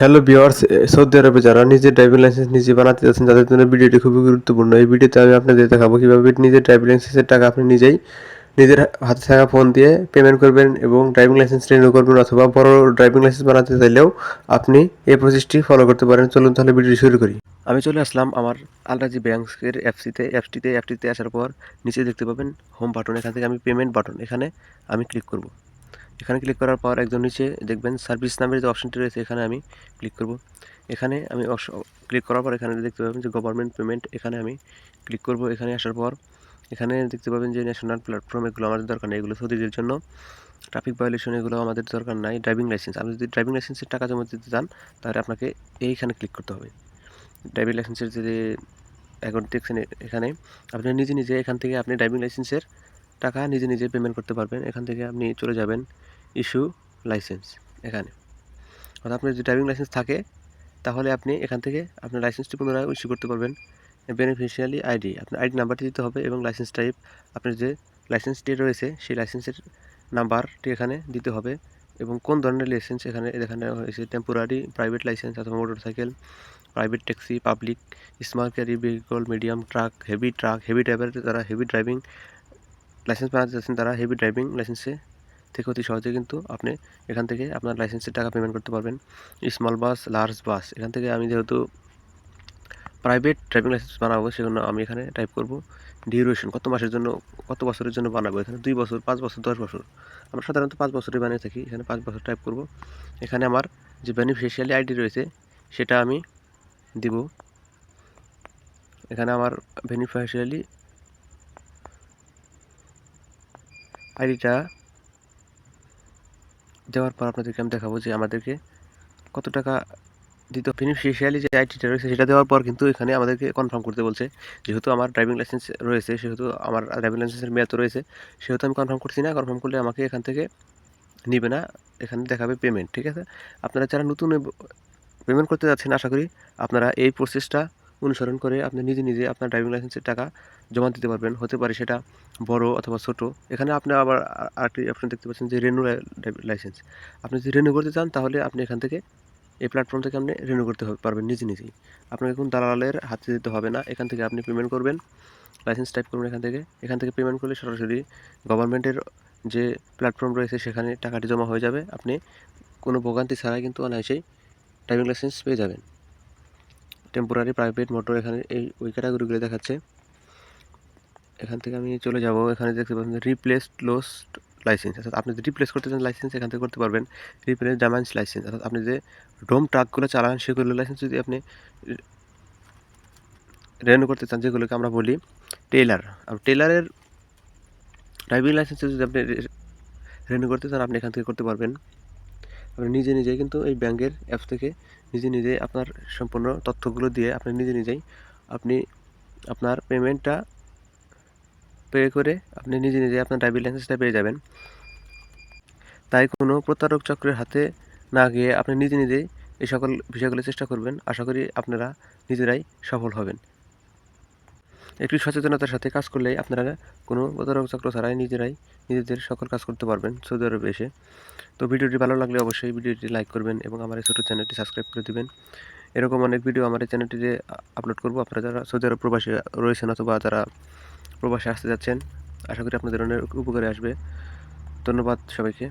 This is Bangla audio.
হ্যালো ভিউয়ার্স সৌদি আরবে যারা নিজের ড্রাইভিং লাইসেন্স নিজে বানাতে যাচ্ছেন, তাদের জন্য ভিডিওটি খুবই গুরুত্বপূর্ণ। এই ভিডিওতে আমি আপনাদের দেখাবো কীভাবে নিজের ড্রাইভিং লাইসেন্সের টাকা আপনি নিজেই নিজের হাতে থাকা ফোন দিয়ে পেমেন্ট করবেন এবং ড্রাইভিং লাইসেন্স রিনিউ করবেন অথবা বড় ড্রাইভিং লাইসেন্স বানাতে চাইলেও আপনি এই প্রসেসটি ফলো করতে পারেন। চলুন তাহলে ভিডিওটি শুরু করি। আমি চলে আসলাম আমার আলরাজি ব্যাংকের অ্যাপসিতে অ্যাপসটিতে অ্যাপটিতে আসার পর নিচে দেখতে পাবেন হোম বাটন এখান থেকে আমি পেমেন্ট বাটন এখানে আমি ক্লিক করব। এখানে ক্লিক করার পর একদম নিচে দেখবেন সার্ভিস নামের যে অপশনটি রয়েছে, এখানে আমি ক্লিক করব। এখানে আমি ক্লিক করার পর এখানে দেখতে পাবেন যে গভর্নমেন্ট পেমেন্ট এখানে আমি ক্লিক করব। এখানে আসার পর এখানে দেখতে পাবেন যে ন্যাশনাল প্ল্যাটফর্ম এগুলো আমাদের দরকার নেই, এগুলো সৌদিদের জন্য। ট্রাফিক ভায়োলেশন এগুলো আমাদের দরকার নাই ড্রাইভিং লাইসেন্স আপনি যদি ড্রাইভিং লাইসেন্সের টাকা জমা দিতে চান, তাহলে আপনাকে এইখানে ক্লিক করতে হবে। ড্রাইভিং লাইসেন্সের যে অ্যাকাউন্ট দেখছেন এখানে, আপনি নিজে নিজে এখান থেকে আপনি ড্রাইভিং লাইসেন্সের টাকা নিজে নিজে পেমেন্ট করতে পারবেন। এখান থেকে আপনি চলে যাবেন ইস্যু লাইসেন্স এখানে। অর্থাৎ আপনার যদি ড্রাইভিং লাইসেন্স থাকে, তাহলে আপনি এখান থেকে আপনার লাইসেন্সটি পুনরায় ইস্যু করতে পারবেন। বেনিফিশিয়ারি আইডি আপনার আইডি নাম্বারটি দিতে হবে এবং লাইসেন্স টাইপ আপনার যে লাইসেন্সটি রয়েছে, সেই লাইসেন্সের নাম্বারটি এখানে দিতে হবে এবং কোন ধরনের লাইসেন্স এখানে এখানে হয়েছে টেম্পোরারি প্রাইভেট লাইসেন্স অথবা motorcycle private taxi public small carry vehicle medium truck heavy truck heavy driver যারা হেভি ড্রাইভিং লাইসেন্স বানাতে যাচ্ছেন তারা হেভি ড্রাইভিং লাইসেন্সে থেকে অতি সহজে কিন্তু আপনি এখান থেকে আপনার লাইসেন্সের টাকা পেমেন্ট করতে পারবেন। স্মল বাস লার্জ বাস এখান থেকে আমি যেহেতু প্রাইভেট ড্রাইভিং লাইসেন্স বানাবো, সেজন্য আমি এখানে টাইপ করব ডিউরেশন কত মাসের জন্য, কত বছরের জন্য বানাবো। এখানে দুই বছর, পাঁচ বছর, দশ বছর। আমরা সাধারণত পাঁচ বছরই বানিয়ে থাকি, এখানে পাঁচ বছর টাইপ করব। এখানে আমার যে বেনিফিশিয়ালি আইডি রয়েছে, সেটা আমি দিব। এখানে আমার বেনিফিশিয়ালি আইডিটা দেওয়ার পর আপনাদেরকে আমি দেখাবো যে আমাদেরকে কত টাকা দিত বেনিফিশিয়ালি যে আইডিটা রয়েছে, সেটা দেওয়ার পর কিন্তু এখানে আমাদেরকে কনফার্ম করতে বলছে। যেহেতু আমার ড্রাইভিং লাইসেন্স রয়েছে, সেহেতু আমার ড্রাইভিং লাইসেন্সের মেয়াদ রয়েছে, সেহেতু আমি কনফার্ম করছি না। কনফার্ম করলে আমাকে এখান থেকে নিবে না। এখানে দেখাবে পেমেন্ট ঠিক আছে? আপনারা যারা নতুন পেমেন্ট করতে যাচ্ছেন, আশা করি আপনারা এই প্রসেসটা অনুসরণ করে আপনি নিজে নিজে আপনার ড্রাইভিং লাইসেন্সের টাকা জমা দিতে পারবেন। হতে পারে সেটা বড় অথবা ছোট। এখানে আপনি আবার আরেকটি অপশন দেখতে পাচ্ছেন যে রেনু লাইসেন্স আপনি যদি রেনু করতে চান, তাহলে আপনি এখান থেকে এই প্ল্যাটফর্ম থেকে আপনি রিনিউ করতে পারবেন নিজে নিজেই। আপনাকে কোনো দালালের হাতে দিতে হবে না। এখান থেকে আপনি পেমেন্ট করবেন। লাইসেন্স টাইপ করবেন এখান থেকে। এখান থেকে পেমেন্ট করলে সরাসরি গভর্নমেন্টের যে প্ল্যাটফর্ম রয়েছে, সেখানে টাকাটি জমা হয়ে যাবে। আপনি কোনো ভোগান্তি ছাড়াই কিন্তু অনায়াসেই ড্রাইভিং লাইসেন্স পেয়ে যাবেন। টেম্পোরারি প্রাইভেট মোটর এখানে এই ওই ক্যাটাগরিগুলো দেখাচ্ছে। এখান থেকে আমি চলে যাব, এখানে দেখতে পাচ্ছেন রিপ্লেস লোস্ট লাইসেন্স অর্থাৎ আপনি যদি রিপ্লেস করতে চান লাইসেন্স এখান থেকে করতে পারবেন। রিপ্লেস ড্যামেজ লাইসেন্স অর্থাৎ আপনি যে ডোম ট্রাকগুলো চালান সেগুলো লাইসেন্স যদি আপনি রেনু করতে চান, যেগুলোকে আমরা বলি টেলার আর টেলারের ড্রাইভিং লাইসেন্স যদি আপনি রেনু করতে চান, আপনি এখান থেকে করতে পারবেন। আপনি নিজে নিজেই কিন্তু এই ব্যাংকের অ্যাপ থেকে নিজে নিজে আপনার সম্পূর্ণ তথ্যগুলো দিয়ে আপনি নিজে নিজেই আপনি আপনার পেমেন্টটা পে করে আপনি নিজে নিজে আপনার ড্রাইভিং লাইসেন্সটা পেয়ে যাবেন। তাই কোনো প্রতারক চক্রের হাতে না গিয়ে আপনি নিজে নিজেই এই সকল বিষয়গুলো চেষ্টা করবেন। আশা করি আপনারা নিজেরাই সফল হবেন। একটু সচেতনতার সাথে কাজ করলেই আপনারা কোনো প্রতারক চক্র ছাড়াই নিজেরাই নিজেদের সকল কাজ করতে পারবেন সৌদি আরবে এসে। তো ভিডিওটি ভালো লাগলে অবশ্যই ভিডিওটি লাইক করবেন এবং আমার এই ছোটো চ্যানেলটি সাবস্ক্রাইব করে দেবেন। এরকম অনেক ভিডিও আমার এই চ্যানেলটিতে আপলোড করব। আপনারা যারা সৌদি আরব প্রবাসী রয়েছেন অথবা যারা প্রবাসে আসতে যাচ্ছেন, আশা করি আপনাদের অনেক উপকারে আসবে। ধন্যবাদ সবাইকে।